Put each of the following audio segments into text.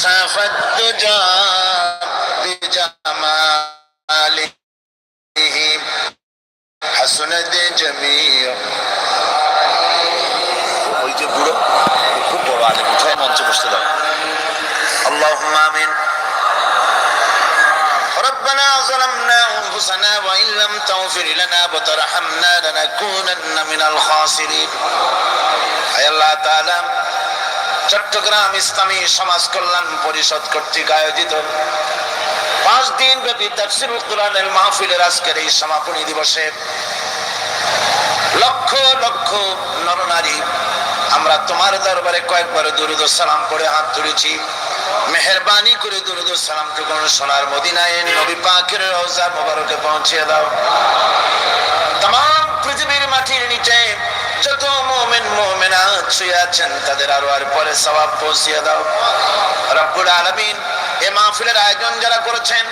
كسف الدجى بجماله حسنت جميع ওই যে বুড়ো খুব বড় আলেম উঠায় মঞ্চে বসতে দাও اللهم آمين ربنا ظلمنا أنفسنا وإن لم تغفر لنا وترحمنا لنكونن من الخاسرين আয় আল্লাহ তাআলা চট্টগ্রাম ইসলামী সমাজ কল্যাণ পরিষদ কর্তৃক আয়োজিত পাঁচ দিন ব্যাপী তাফসিরুল কোরআনের মাহফিলের আজকের এই সমাপনী দিবসে লক্ষ লক্ষ নরনারী, আমরা তোমার দরবারে কয়েকবার দুরুদ সালাম করে হাত তুলেছি। মেহরবানি করে দুরুদ সালাম টুকুন সোনার মদিনায় নবী পাকের রওজা মোবারকে পৌঁছিয়ে দাও। তাম পৃথিবীর মাটির নিচে যত মোমেন মোমেনা শুয়ে আছেন, তাদের আরও আর পরে সবাব পৌঁছিয়ে দাও। রব্বুল আলমিন এ মাহফিলের আয়োজন যারা করেছেন,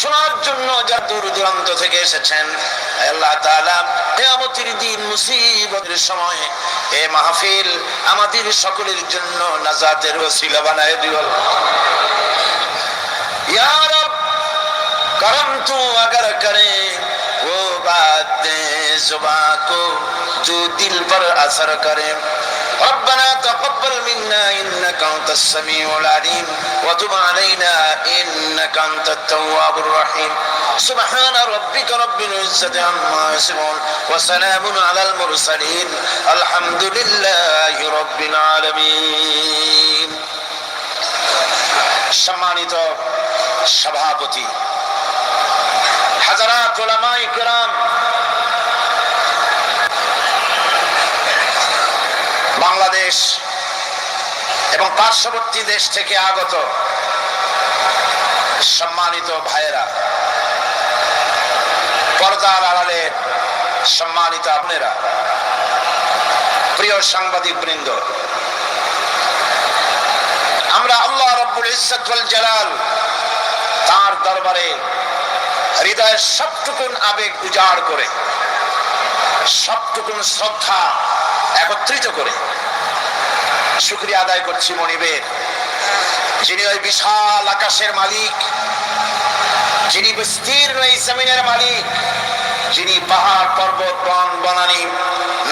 শোনার জন্য যা দূর দূরান্ত থেকে এসেছেন, আল্লাহ দিন মুসিবতের সময়ে এ মাহফিল আমাদের সকলের জন্য নাজাতের ওসিলা বানায় দিও। করে वो बातें زباں को जो दिल पर असर करे ربنا تقبل منا انك انت السميع العليم وتب علينا انك انت التواب الرحيم سبحان ربك رب العزة عما يصفون وسلام على المرسلين الحمد لله رب العالمين সম্মানিত সভাপতি হাজারাত ওলামাই কেরাম। বাংলাদেশ এবং পার্শ্ববর্তী দেশ থেকে আগত সম্মানিত ভাইয়েরা, পর্দার আড়ালে সম্মানিত আপনারা প্রিয় সাংবাদিক বৃন্দ আমরা আল্লাহ রব্বুল ইজ্জতুল জালাল তার দরবারে হৃদয়ের সবটুকুন আবেগ উজাড় করে, সবটুকুন শ্রদ্ধা একত্রিত করে। শুক্রিয়া আদায় করছি মনিবের, যিনি ওই বিশাল আকাশের মালিক, যিনি বিস্তীর্ণ এই জমিনের মালিক, যিনি পাহাড়, পর্বত, বন, বনানী,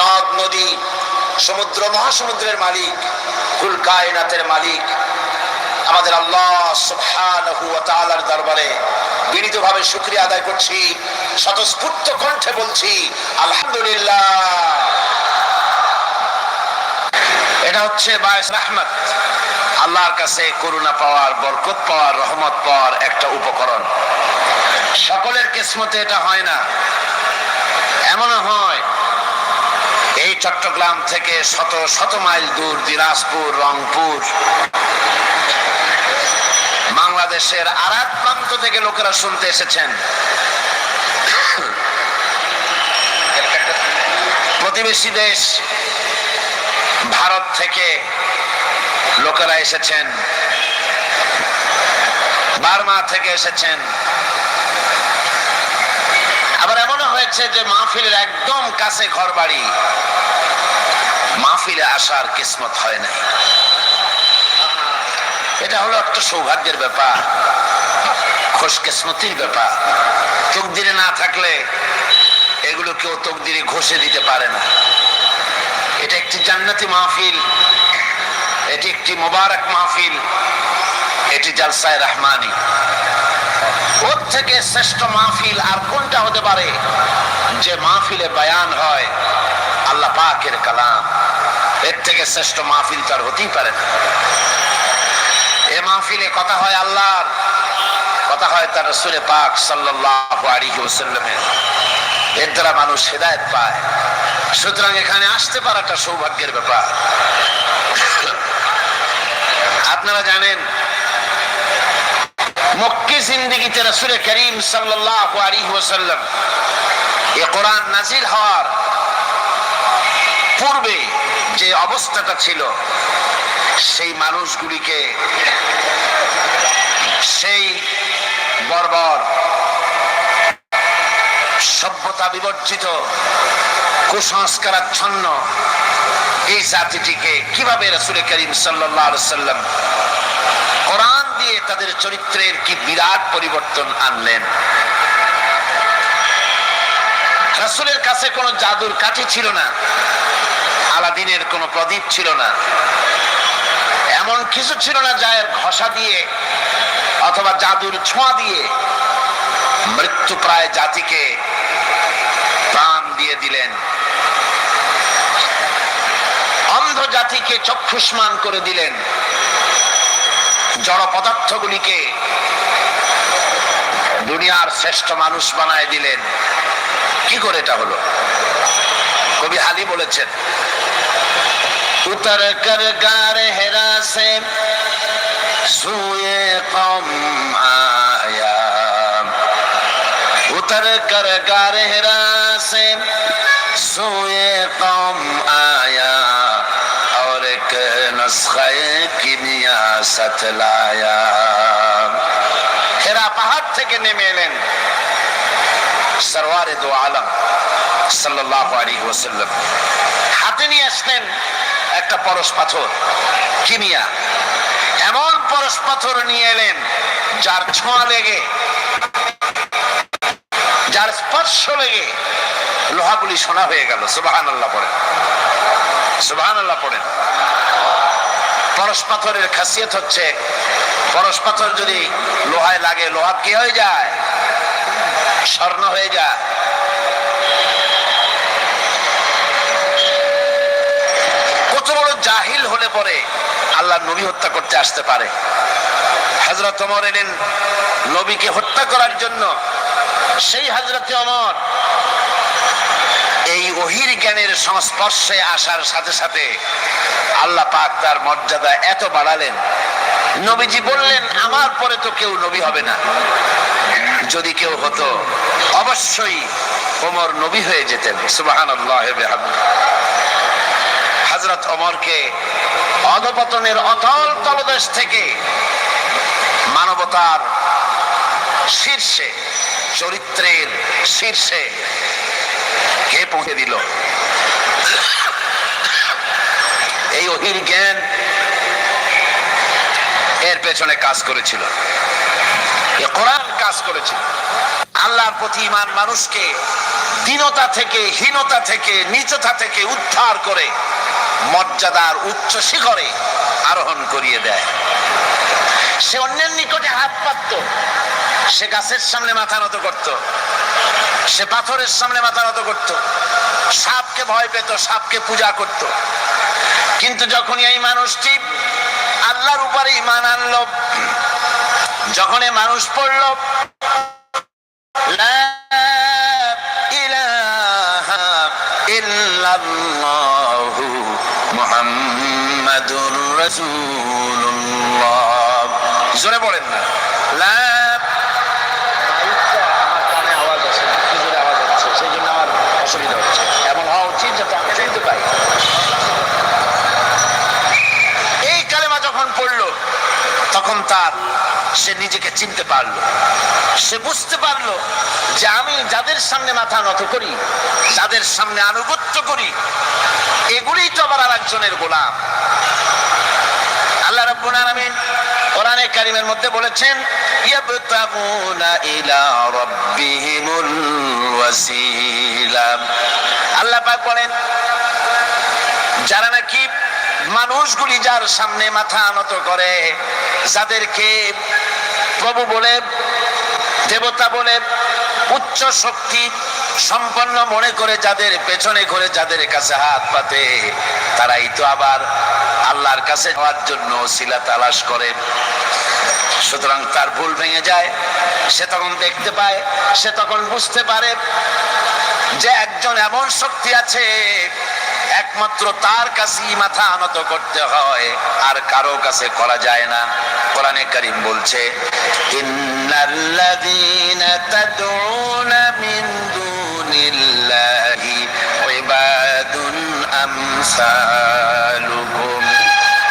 নদ, নদী, সমুদ্র, মহাসমুদ্রের মালিক, কুল কায়নাতের মালিক আমাদের আল্লাহ সুবহানাহু ওয়া তাআলার দরবারে বিনীতভাবে শুকরিয়া আদায় করছি, স্বতঃস্ফূর্ত কণ্ঠে বলছি, আলহামদুলিল্লাহ। এটা হচ্ছে বায়স রাহমাত, আল্লাহর কাছে করুণা পাওয়ার, বরকত পাওয়ার, রহমত পাওয়ার একটা উপকরণ। সকলের কিসমতে এটা হয় না, এমনও হয়। এই চট্টগ্রাম থেকে শত শত মাইল দূর দিনাজপুর, রংপুর বাংলাদেশের আর এক প্রান্ত থেকে লোকেরা শুনতে এসেছেন। প্রতিবেশী দেশ ভারত থেকে লোকেরা এসেছেন। বার্মা থেকে এসেছেন। আবার এমনও হয়েছে যে মাহফিলের একদম কাছে ঘর বাড়ি মাহফিলে আসার কিসমত হয় নাই। এটা হলো একটা সৌভাগ্যের ব্যাপার, খোশকিসমতির ব্যাপার। তকদিরে না থাকলে এগুলো কেউ তকদিরে ঘষে দিতে পারে না। এটা একটি জান্নাতি মাহফিল, এটি একটি মোবারক মাহফিল, এটি জালসায় রহমানি। ওর থেকে শ্রেষ্ঠ মাহফিল আর কোনটা হতে পারে? যে মাহফিলে বয়ান হয়, আল্লাহ পাকের কালাম। এর থেকে শ্রেষ্ঠ মাহফিল তার হতেই পারে না। এ মাহফিলে কথা হয় আল্লাহর, কথা হয় তার রসুলে পাক ওয়াসাল্লামের। এর দ্বারা মানুষ হেদায়েত পায়। সুতরাং এখানে আসতে পারাটা সৌভাগ্যের ব্যাপার। আপনারা জানেন, মক্কি জিন্দিগিতে রসুলে করিম ওয়াসাল্লাম, এ কোরআন নাজিল হওয়ার পূর্বে যে অবস্থাটা ছিল, সেই মানুষগুলিকে সেই বর্বর সভ্যতা বিবর্জিত কুসংস্কারাচ্ছন্ন এই জাতিটিকে কীভাবে রসুল করিম সাল্লাম কোরআন দিয়ে তাদের চরিত্রের কি বিরাট পরিবর্তন আনলেন? রাসূলের কাছে কোনো জাদুর কাঠি ছিল না। আলাদিনের কোনো প্রদীপ ছিল না। এমন কিছু ছিল না যা এর ঘষা দিয়ে অথবা জাদুর ছোঁয়া দিয়ে মৃত্যু প্রায় জাতিকে প্রাণ দিয়ে দিলেন। অন্ধ জাতিকে চক্ষুষ্মান করে দিলেন। জড় পদার্থগুলিকে দুনিয়ার শ্রেষ্ঠ মানুষ বানায় দিলেন। কি করে এটা হলো? কবি হালি বলেছেন উতর কর গার হেরা সে সুয়ে কম আয়া उतर कर गार हिरा से सोए कौम आया और एक नुस्खे किमिया सतलाया হেরা পাহাড় থেকে নেমে এলেন সরওয়ারে দো আলম সাল্লাল্লাহু আলাইহি ওয়াসাল্লাম। হাতে নিয়ে আসলেন একটা পরশ পাথর কিমিয়া এমন পরশ পাথর নিয়ে এলেন যার ছোঁয়া লেগে, যার স্পর্শ লেগে লোহাগুলি সোনা হয়ে গেল। সুবাহান আল্লাহ পড়েন। সুবাহান আল্লাহ পড়েন। পরশ পাথরের খাসিয়ত হচ্ছে, পরশ পাথর যদি লোহায় লাগে, লোহা কি হয়ে যায়? স্বর্ণ হয়ে যায় কত বড় জাহিল হলে পরে আল্লাহ নবী হত্যা করতে আসতে পারে। হজরত ওমর এলেন নবীকে হত্যা করার জন্য। সেই হজরতে অমর এই অহির জ্ঞানের সংস্পর্শে আসার সাথে সাথে আল্লাহ পাক তার মর্যাদা এত বাড়ালেন। নবীজি বললেন, আমার পরে তো কেউ নবী হবে না। যদি কেউ হতো, অবশ্যই ওমর নবী হয়ে যেতেন। সুবাহান হজরত অমরকে অধপতনের অতল তলদেশ থেকে মানবতার শীর্ষে, চরিত্রের শীর্ষে কে পৌঁছে দিল? এই অহির জ্ঞান এর পেছনে কাজ করেছিল। কোরআন আল্লাহর প্রতি ইমান মানুষকে দীনতা থেকে, হীনতা থেকে, নিচতা থেকে উদ্ধার করে, মর্যাদার উচ্চ শিখরে আরোহণ করিয়ে দেয়। সে অন্যের নিকটে হাত পাতত। সে গাছের সামনে মাথা নত করত। সে পাথরের সামনে মাথা নত করত। সাপকে ভয় পেত, সাপকে পূজা করত। কিন্তু যখন এই মানুষটি আল্লাহর উপরে ইমান আনলো, যখন এ মানুষ পড়ল লা ইলাহা ইল্লাল্লাহু মুহাম্মাদুর রাসূলুল্লাহ। জোরে বলেন না। লা অসুবিধা হচ্ছে। এমন হওয়া উচিত যাতে আমি শুনতে পাই। এই কালেমা যখন পড়ল তখন তার সে নিজেকে চিনতে পারল। সে বুঝতে পারল যে আমি যাদের সামনে মাথা নত করি, যাদের সামনে আনুগত্য করি এগুলি তো আবার আরেকজনের গোলাম। আল্লাহ রাব্বুল আলামিন কোরআনে কারিমের মধ্যে বলেছেন, ইয়াবতাগুনা ইলা রাব্বিহিমুল ওয়াসিলা আল্লাহ পাক বলেন, যারা নাকি মানুষগুলি যার সামনে মাথা নত করে যাদেরকে প্রভু বলে, দেবতা বলে, উচ্চ শক্তি সম্পন্ন মনে করে যাদের পেছনে করে যাদের কাছে হাত পাতে তারাই তো আবার আল্লাহর কাছে যাওয়ার জন্য শিলা তালাশ করে। সুতরাং তার ভুল ভেঙে যায়, সে তখন দেখতে পায়, সে তখন বুঝতে পারে যে একজন এমন শক্তি আছে একমাত্র তার কাছেই মাথা আনত করতে হয়, আর কারও কাছে করা যায় না। কোরআনে কারিম বলছে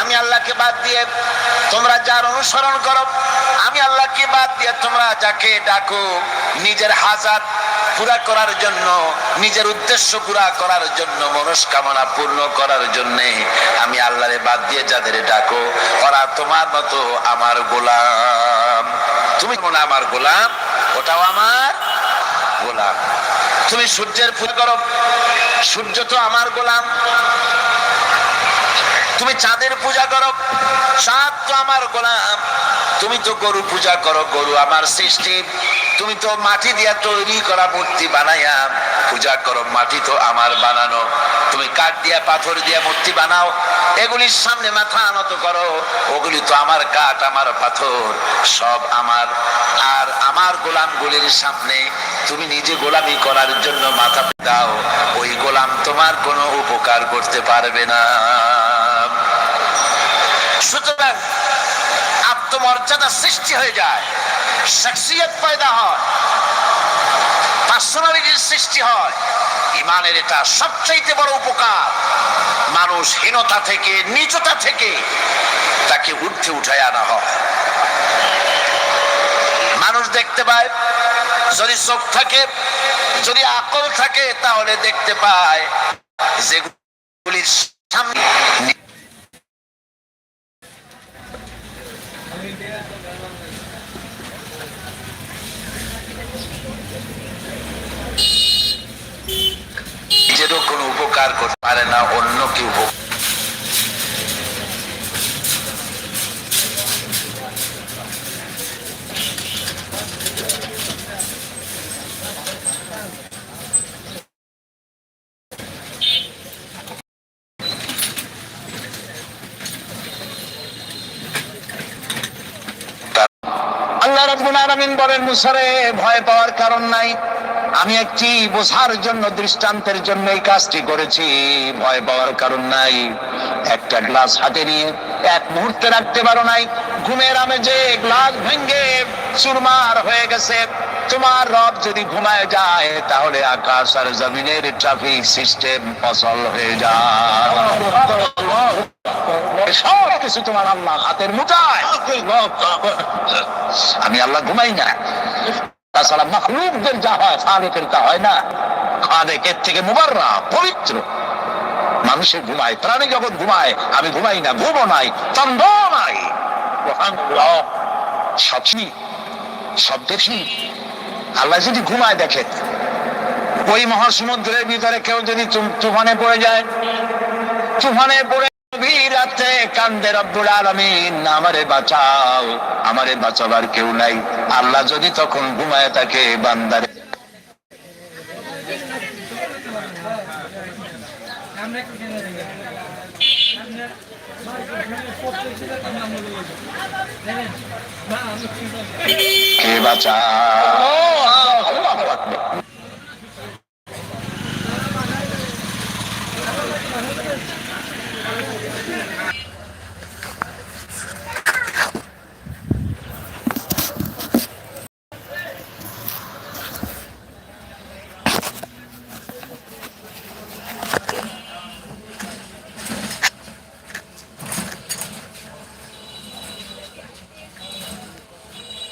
আমি আল্লাহকে বাদ দিয়ে তোমরা যার অনুসরণ করো, আমি আল্লাহকে বাদ দিয়ে তোমরা যাকে ডাকো, নিজের হাজার পুরা করার জন্য, নিজের উদ্দেশ্য পুরা করার জন্য, মনস্কামনা পূর্ণ করার জন্য আমি আল্লাহরে বাদ দিয়ে যাদের ডাকো, ওরা তোমার মতো আমার গোলাম। তুমি মনে আমার গোলাম? ওটাও আমার গোলাম। তুমি সূর্যের পূজা করো, সূর্য তো আমার গোলাম। তুমি চাঁদের পূজা করো চাঁদ তো আমার গোলাম। তুমি তো গরু পূজা করো, গরু আমার সৃষ্টি। তুমি তো মাটি দিয়া তৈরি করা মূর্তি বানাইয়া পূজা করো, মাটি তো আমার বানানো। তুমি কাঠ দিয়া, পাথর দিয়া মূর্তি বানাও, এগুলির সামনে মাথা নত করো, ওগুলি তো আমার কাঠ, আমার পাথর, সব আমার। আর আমার গোলামগুলির সামনে তুমি নিজে গোলামি করার জন্য মাথা দাও, ওই গোলাম তোমার কোনো উপকার করতে পারবে না। সুতরাং আত্মমর্যাদা সৃষ্টি হয়ে যায়। শখসিয়ত পয়দা হয়। পার্সোনালিটির সৃষ্টি হয়। ইমানের এটা সবচাইতে বড় উপকার। মানুষ হীনতা থেকে, নিচতা থেকে তাকে উঠতে উঠায় আনা হয়। মানুষ দেখতে পায়, যদি চোখ থাকে, যদি আকল থাকে, তাহলে দেখতে পায় যেগুলির সামনে নিজেরও কোনো উপকার করতে পারে না, অন্য কেউ আল্লাহ রাব্বুল আলামিন বলেন, মুসারে ভয় পাওয়ার কারণ নাই। আমি একটি বোঝার জন্য, দৃষ্টান্তের জন্য এই কাজটি করেছি। ভয় পাওয়ার কারণ নাই। একটা গ্লাস হাতে নিয়ে এক মুহূর্তে রাখতে পারো নাই। ঘুমের আমেজে গ্লাস ভেঙ্গে চুরমার হয়ে গেছে। তোমার রব যদি ঘুমায় যায়, তাহলে আকাশ আর জমিনের ট্রাফিক সিস্টেম ফসল হয়ে যায়। সব কিছু তোমার আল্লাহ হাতের মুঠায়। আমি আল্লাহ ঘুমাই না। তাছাড়া মখলুকদের যা হয় তা হয় না। খাদেকের থেকে মুবাররা পবিত্র। ঘুমায় প্রাণী জগৎ ঘুমায় আমি ঘুমাই না ঘুমো নাই চন্দ নাই। সব চিনি, সব দেখি আল্লাহ যদি ঘুমায় দেখে ওই মহাসমুদ্রের ভিতরে কেউ যদি তুফানে পড়ে যায় তুফানে পড়ে গভীর রাতে কান্দে রব্বুল আলামিন, আমারে বাঁচাও, আমারে বাঁচাবার কেউ নাই। আল্লাহ যদি তখন ঘুমায় থাকে বান্দারে কে বাঁচাও?